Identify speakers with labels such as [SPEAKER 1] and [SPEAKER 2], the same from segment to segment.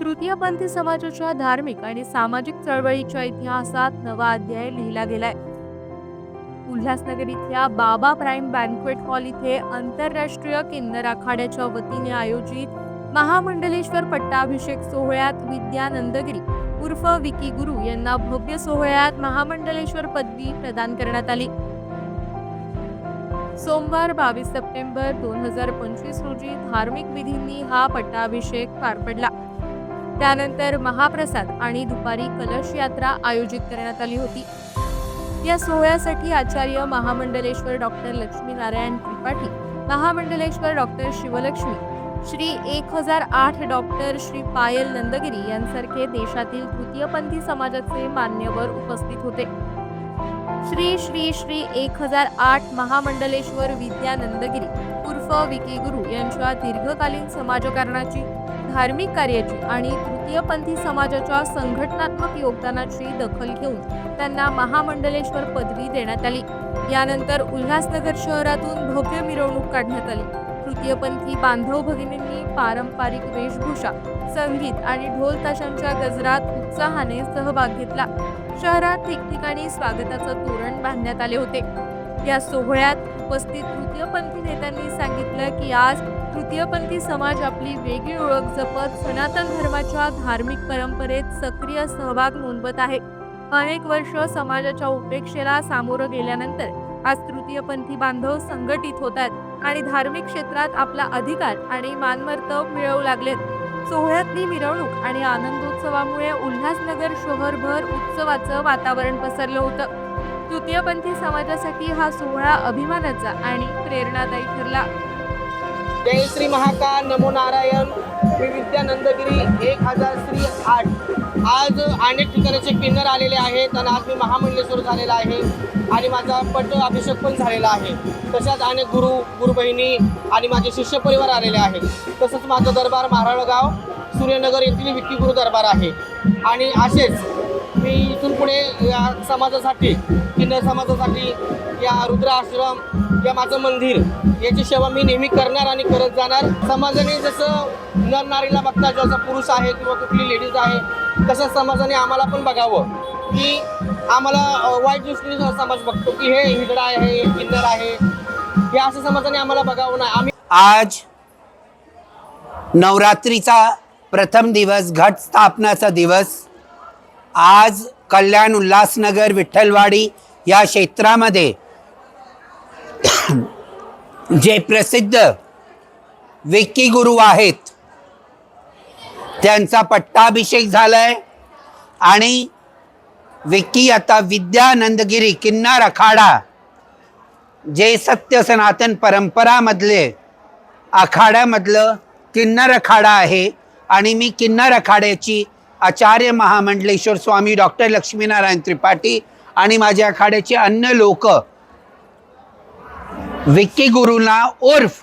[SPEAKER 1] तृतीयपंथी समाजाच्या धार्मिक आणि सामाजिक चळवळीच्या इतिहासात नवा अध्याय लिहिला गेलाय. उल्हासनगर इथल्या बाबा प्राईम बँक्वेट हॉल इथे आंतरराष्ट्रीय किन्नर आखाड्याच्या वतीने आयोजित महामंडलेश्वर पट्टाभिषेक सोहळ्यात विद्यानंदगिरी उर्फ विकी गुरु यांना भव्य सोहळ्यात महामंडलेश्वर पदवी प्रदान करण्यात आली. सोमवार बावीस सप्टेंबर दोन हजार पंचवीस रोजी धार्मिक विधींनी हा पट्टाभिषेक पार पडला. त्यानंतर महाप्रसाद आणि दुपारी कलश यात्रा आयोजित करण्यात आली होती. या सोहळ्यासाठी आचार्य महामंडलेश्वर डॉक्टर लक्ष्मीनारायण त्रिपाठी महामंडलेश्वर डॉक्टर शिवलक्ष्मी श्री एक हजार आठ डॉक्टर श्री पायल नंदगिरी यांसारखे देशातील तृतीयपंथी समाजाचे मान्यवर उपस्थित होते. श्री श्री श्री एक हजार आठ महामंडलेश्वर विद्यानंदगिरी उर्फ विकी गुरु यांच्या दीर्घकालीन समाजकारणाची धार्मिक कार्याची आणि तृतीयपंथी समाजाच्या संघटनात्मक योगदानाची दखल घेऊन त्यांना महामंडलेश्वर पदवी देण्यात आली. यानंतर उल्हासनगर शहरातून भव्य मिरवणूक काढण्यात आली. तृतीयपंथी बांधव भगिनींनी पारंपरिक वेशभूषा संगीत आणि ढोल ताशांच्या गजरात उत्साहाने सहभाग घेतला. शहरात ठिकठिकाणी स्वागताचं तोरण बांधण्यात आले होते. या सोहळ्यात उपस्थित तृतीयपंथी नेत्यांनी सांगितलं की आज तृतीयपंथी समाज आपली वेगळी ओळख जपत सनातन धर्माच्या धार्मिक परंपरेत सक्रिय सहभाग नोंदवत आहे. अनेक वर्ष समाजाच्या उपेक्षेला सामोरं गेल्यानंतर आज तृतीयपंथी बांधव संघटित होत आहेत आणि धार्मिक क्षेत्रात आपला अधिकार आणि मानमर्तब मिळवू लागलेत. सोहळ्यातली मिरवणूक आणि आनंदोत्सवामुळे उल्हासनगर शहरभर उत्सवाचं वातावरण पसरलं होतं. तृतीयपंथी समाजासाठी हा सोहळा अभिमानाचा आणि प्रेरणादायी ठरला.
[SPEAKER 2] जय श्री महाकाल नमो नारायण. मी विद्यानंदगिरी एक हजार श्री आठ. आज अनेक ठिकाणाचे किन्नर आलेले आहेत आणि आज मी महामंडलेश्वर झालेला आहे आणि माझा पट अभिषेक पण झालेला आहे. तशाच अनेक गुरु गुरु बहिणी आणि माझे शिष्य परिवार आलेले आहेत. तसंच माझं दरबार महाराळगाव सूर्यनगर येथील विक्की गुरु दरबार आहे. आणि असेच मी इथून पुढे या समाजासाठी किन्नर समाजासाठी या रुद्र आश्रम या माझं मंदिर याची सेवा मी नेहमी करणार आणि करत जाणार. समाजाने जसं नर नारीला बघता जसं पुरुष आहे किंवा कुठली लेडीज आहे तसं समाजाने आम्हाला पण बघावं. की आम्हाला वाईट दृष्टीने समाज बघतो की हे हिजडा आहे हे किन्नर आहे हे असं समाजाने आम्हाला बघावं नाही. आम्ही
[SPEAKER 3] आज नवरात्रीचा प्रथम दिवस घट स्थापनाचा दिवस आज कल्याण उल्हासनगर विठ्ठलवाडी या क्षेत्रामध्ये जे प्रसिद्ध विक्की गुरु आहेत त्यांचा पट्टाभिषेक झाला आहे आणि विक्की आता विद्यानंदगिरी किन्नर अखाडा जे सत्य सनातन परंपरामधले आखाड्यामधलं किन्नर अखाडा आहे. आणि मी किन्नर अखाड्याची आचार्य महामंडलेश्वर स्वामी डॉक्टर लक्ष्मीनारायण त्रिपाठी आणि माझ्या आखाड्याचे अन्य लोक. विक्की गुरुना उर्फ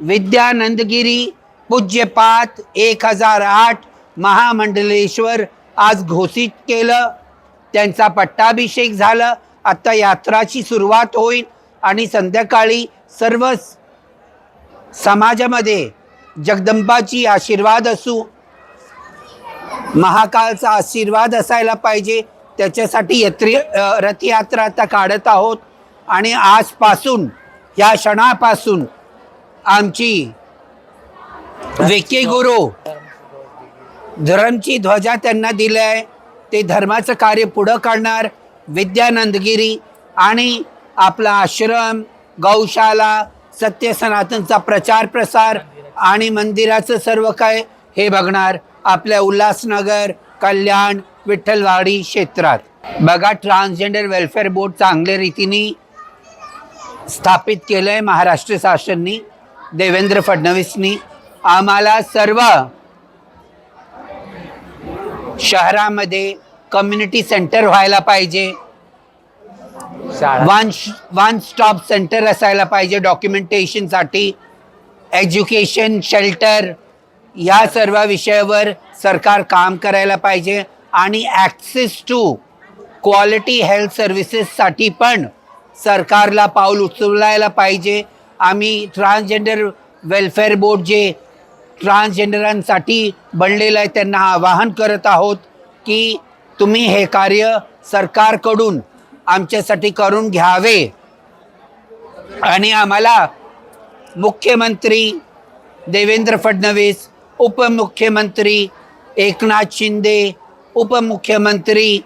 [SPEAKER 3] विद्यानंदगिरी पूज्यपात एक हजार आठ महामंडलेश्वर आज घोषित केलं. त्यांचा पट्टाभिषेक झालं. आता यात्राची सुरुवात होईल आणि संध्याकाळी सर्व समाजामध्ये जगदंबाची आशीर्वाद असू महाकाळचा आशीर्वाद असायला पाहिजे. त्याच्यासाठी यत्री रथयात्रा आता काढत आहोत. आणि आजपासून या क्षणापासून आमची वेके गुरु धर्मची ध्वजा त्यांना दिली आहे. ते धर्माचं कार्य पुढं काढणार. विद्यानंदगिरी आणि आपला आश्रम गौशाला सत्य सनातनचा प्रचार प्रसार आणि मंदिराचं सर्व काय हे बघणार. आपल्या उल्हासनगर कल्याण विठ्ठलवाडी क्षेत्रात. बघा ट्रान्सजेंडर वेलफेअर बोर्ड चांगल्या रीतीने स्थापित केलं आहे महाराष्ट्र शासननी देवेंद्र फडणवीसनी. आम्हाला सर्व शहरामध्ये कम्युनिटी सेंटर व्हायला पाहिजे. वन वन स्टॉप सेंटर असायला पाहिजे डॉक्युमेंटेशनसाठी एज्युकेशन शेल्टर या सर्व विषयावर सरकार काम करायला पाहिजे आणि ॲक्सेस टू क्वालिटी हेल्थ सर्व्हिसेससाठी पण सरकारला पाऊल उचलायला पाहिजे. आम्ही ट्रान्सजेंडर वेलफेअर बोर्ड जे ट्रान्सजेंडरांसाठी बनलेलं आहे त्यांना आवाहन करत आहोत की तुम्ही हे कार्य सरकारकडून आमच्यासाठी करून घ्यावे. आणि आम्हाला मुख्यमंत्री देवेंद्र फडणवीस उपमुख्यमंत्री एकनाथ शिंदे उपमुख्यमंत्री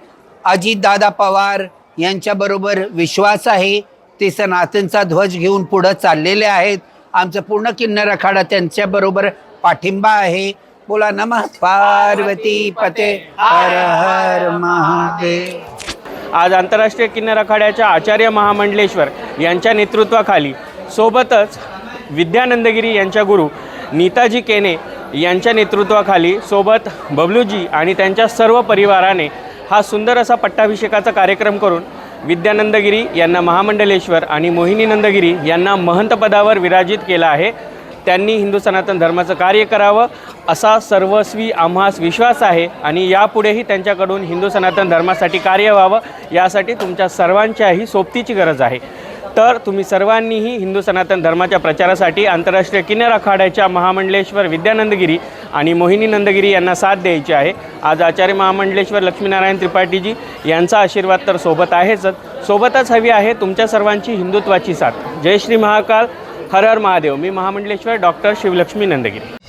[SPEAKER 3] अजितदादा पवार यांच्याबरोबर विश्वास आहे. ते सनातनचा ध्वज घेऊन पुढं चाललेले आहेत. आमचं पूर्ण किन्नर अखाडा त्यांच्याबरोबर पाठिंबा आहे. बोला नम पार्वती पते हर हर महादेव.
[SPEAKER 4] आज आंतरराष्ट्रीय किन्नर अखाड्याच्या आचार्य महामंडलेश्वर यांच्या नेतृत्वाखाली सोबतच विद्यानंदगिरी यांच्या गुरु नीताजी केने यांच्या नेतृत्वाखाली सोबत बबलूजी आणि त्यांच्या सर्व परिवाराने हा सुंदर असा पट्टाभिषेकाचा कार्यक्रम करून विद्यानंदगिरी यांना महामंडलेश्वर आणि मोहिनी नंदगिरी यांना महंतपदावर विराजित केलं आहे. त्यांनी हिंदू सनातन धर्माचं कार्य करावं असा सर्वस्वी आम्हास विश्वास आहे आणि यापुढेही त्यांच्याकडून हिंदू सनातन धर्मासाठी कार्य व्हावं यासाठी तुमच्या सर्वांच्याही सोबतीची गरज आहे. तर तुम्ही सर्वांनीही हिंदू सनातन धर्माच्या प्रचारासाठी आंतरराष्ट्रीय किनार आखाड्याच्या महामंडलेश्वर विद्यानंदगिरी आणि मोहिनी नंदगिरी यांना साथ द्यायची आहे. आज आचार्य महामंडलेश्वर लक्ष्मीनारायण त्रिपाठीजी यांचा आशीर्वाद तर सोबत आहेच. सोबतच हवी आहे तुमच्या सर्वांची हिंदुत्वाची साथ. जय श्री महाकाल. हर हर महादेव. मी महामंडलेश्वर डॉक्टर शिवलक्ष्मी नंदगिरी.